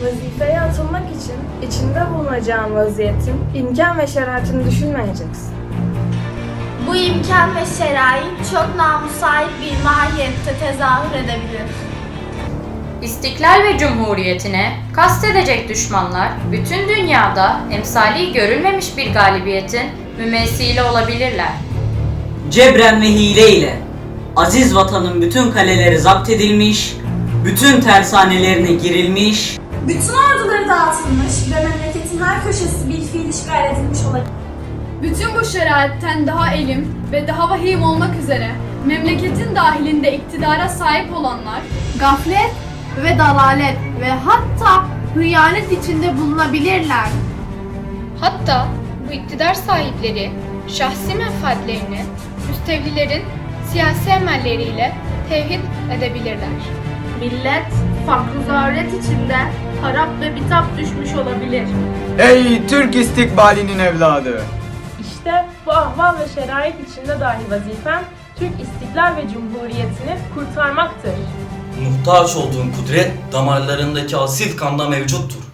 Vazifeye atılmak için içinde bulunacağın vaziyetin imkan ve şeraitini düşünmeyeceksin. Bu imkan ve şerait çok namus sahip bir mahiyette tezahür edebilir. İstiklal ve Cumhuriyetine kastedecek düşmanlar bütün dünyada emsali görülmemiş bir galibiyetin mümessili olabilirler. Cebren ve hile ile aziz vatanın bütün kaleleri zapt edilmiş, bütün tersanelerine girilmiş, Bütün orduları dağıtılmış ve memleketin her köşesi bir fiil işgal edilmiş olabilir. Bütün bu şeraitten daha elim ve daha vahim olmak üzere memleketin dahilinde iktidara sahip olanlar gaflet ve dalalet ve hatta hıyanet içinde bulunabilirler. Hatta bu iktidar sahipleri şahsi menfaatlerini müstevlilerin siyasi emelleriyle tevhid edebilirler. Millet fakr zaruret içinde harap ve bitap düşmüş olabilir. Ey Türk istikbalinin evladı! İşte bu ahval ve şerait içinde dahi vazifen Türk istiklal ve cumhuriyetini kurtarmaktır. Muhtaç olduğun kudret damarlarındaki asil kanda mevcuttur.